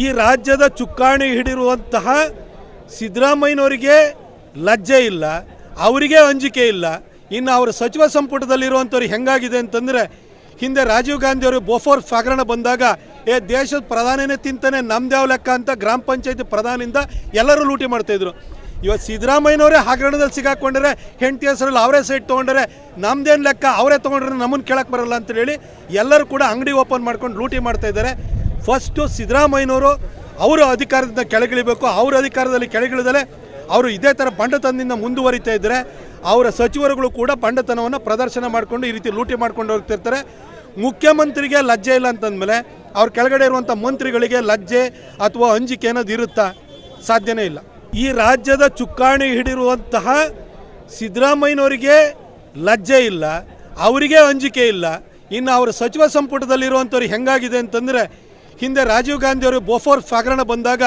ಈ ರಾಜ್ಯದ ಚುಕ್ಕಾಣಿ ಹಿಡಿರುವಂತಹ ಸಿದ್ದರಾಮಯ್ಯನವರಿಗೆ ಲಜ್ಜೆ ಇಲ್ಲ, ಅವರಿಗೆ ಅಂಜಿಕೆ ಇಲ್ಲ. ಇನ್ನು ಅವರ ಸಚಿವ ಸಂಪುಟದಲ್ಲಿರುವಂಥವ್ರು ಹೆಂಗಾಗಿದೆ ಅಂತಂದರೆ, ಹಿಂದೆ ರಾಜೀವ್ ಗಾಂಧಿ ಅವರು ಬೋಫೋರ್ ಹಗರಣ ಬಂದಾಗ, ಏ, ದೇಶದ ಪ್ರಧಾನಿನೇ ತಿಂತಾನೆ ನಮ್ದೇವ್ ಲೆಕ್ಕ ಅಂತ ಗ್ರಾಮ ಪಂಚಾಯತಿ ಪ್ರಧಾನಿಂದ ಎಲ್ಲರೂ ಲೂಟಿ ಮಾಡ್ತಾಯಿದ್ರು ಇವತ್ತು ಸಿದ್ದರಾಮಯ್ಯನವರೇ ಹಗರಣದಲ್ಲಿ ಸಿಗಾಕೊಂಡ್ರೆ ಹೆಂಡತಿ ಹೆಸರಲ್ಲಿ ಅವರೇ ಸೈಟ್ ತೊಗೊಂಡ್ರೆ, ನಮ್ದೇನು ಲೆಕ್ಕ, ಅವರೇ ತೊಗೊಂಡ್ರೆ ನಮ್ಮನ್ನು ಕೇಳಕ್ಕೆ ಬರಲ್ಲ ಅಂತ ಹೇಳಿ ಎಲ್ಲರೂ ಕೂಡ ಅಂಗಡಿ ಓಪನ್ ಮಾಡ್ಕೊಂಡು ಲೂಟಿ ಮಾಡ್ತಾ ಇದ್ದಾರೆ. ಫಸ್ಟು ಸಿದ್ದರಾಮಯ್ಯನವರು ಅವರು ಅಧಿಕಾರದಿಂದ ಕೆಳಗಿಳಿಬೇಕು, ಅವರ ಅಧಿಕಾರದಲ್ಲಿ ಕೆಳಗಿಳಿದಲೆ ಅವರು ಇದೇ ಥರ ಬಂಡತನದಿಂದ ಮುಂದುವರಿತಾ ಇದ್ದರೆ ಅವರ ಸಚಿವರುಗಳು ಕೂಡ ಬಂಡತನವನ್ನು ಪ್ರದರ್ಶನ ಮಾಡಿಕೊಂಡು ಈ ರೀತಿ ಲೂಟಿ ಮಾಡ್ಕೊಂಡು ಹೋಗ್ತಿರ್ತಾರೆ. ಮುಖ್ಯಮಂತ್ರಿಗೆ ಲಜ್ಜೆ ಇಲ್ಲ ಅಂತಂದಮೇಲೆ ಅವ್ರ ಕೆಳಗಡೆ ಇರುವಂಥ ಮಂತ್ರಿಗಳಿಗೆ ಲಜ್ಜೆ ಅಥವಾ ಅಂಜಿಕೆ ಅನ್ನೋದು ಇರುತ್ತಾ? ಸಾಧ್ಯನೇ ಇಲ್ಲ. ಈ ರಾಜ್ಯದ ಚುಕ್ಕಾಣಿ ಹಿಡಿರುವಂತಹ ಸಿದ್ದರಾಮಯ್ಯನವರಿಗೆ ಲಜ್ಜೆ ಇಲ್ಲ, ಅವರಿಗೆ ಅಂಜಿಕೆ ಇಲ್ಲ. ಇನ್ನು ಅವರ ಸಚಿವ ಸಂಪುಟದಲ್ಲಿರುವಂಥವ್ರಿಗೆ ಹೆಂಗಾಗಿದೆ ಅಂತಂದರೆ ಹಿಂದೆ ರಾಜೀವ್ ಗಾಂಧಿ ಅವರು ಬೋಫೋರ್ ಹಗರಣ ಬಂದಾಗ,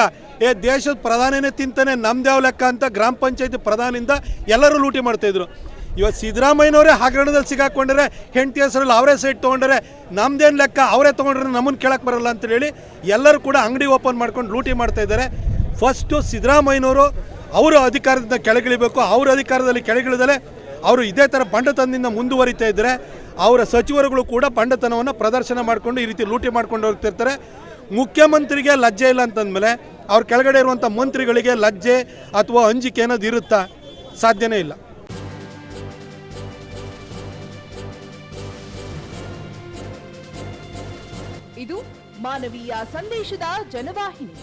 ಏ, ದೇಶದ ಪ್ರಧಾನಿನೇ ತಿಂತಾನೆ ನಮ್ದ್ಯಾವ ಲೆಕ್ಕ ಅಂತ ಗ್ರಾಮ ಪಂಚಾಯತಿ ಪ್ರಧಾನಿಂದ ಎಲ್ಲರೂ ಲೂಟಿ ಮಾಡ್ತಾಯಿದ್ರು ಇವತ್ತು ಸಿದ್ದರಾಮಯ್ಯನವರೇ ಹಗರಣದಲ್ಲಿ ಸಿಗಾಕೊಂಡ್ರೆ ಹೆಂಡತಿ ಹೆಸರಲ್ಲಿ ಅವರೇ ಸೈಟ್ ತೊಗೊಂಡ್ರೆ ನಮ್ದೇನು ಲೆಕ್ಕ, ಅವರೇ ತೊಗೊಂಡ್ರೆ ನಮ್ಮನ್ನು ಕೇಳಕ್ಕೆ ಬರಲ್ಲ ಅಂತ ಹೇಳಿ ಎಲ್ಲರೂ ಕೂಡ ಅಂಗಡಿ ಓಪನ್ ಮಾಡ್ಕೊಂಡು ಲೂಟಿ ಮಾಡ್ತಾ ಇದ್ದಾರೆ. ಫಸ್ಟು ಸಿದ್ದರಾಮಯ್ಯನವರು, ಅವರು ಅಧಿಕಾರದಿಂದ ಕೆಳಗಿಳಿಬೇಕು, ಅವ್ರ ಅಧಿಕಾರದಲ್ಲಿ ಕೆಳಗಿಳಿದಲೆ ಅವರು ಇದೇ ಥರ ಬಂಡತನದಿಂದ ಮುಂದುವರಿತಾ ಇದ್ದರೆ ಅವರ ಸಚಿವರುಗಳು ಕೂಡ ಬಂಡತನವನ್ನು ಪ್ರದರ್ಶನ ಮಾಡಿಕೊಂಡು ಈ ರೀತಿ ಲೂಟಿ ಮಾಡ್ಕೊಂಡು ಹೋಗ್ತಿರ್ತಾರೆ. ಮುಖ್ಯಮಂತ್ರಿಗೆ ಲಜ್ಜೆ ಇಲ್ಲ ಅಂತಂದಮೇಲೆ ಅವ್ರ ಕೆಳಗಡೆ ಇರುವಂಥ ಮಂತ್ರಿಗಳಿಗೆ ಲಜ್ಜೆ ಅಥವಾ ಅಂಜಿಕೆ ಅನ್ನೋದು ಇರುತ್ತಾ? ಸಾಧ್ಯನೇ ಇಲ್ಲ. ಇದು ಮಾನವೀಯ ಸಂದೇಶದ ಜನವಾಹಿನಿ.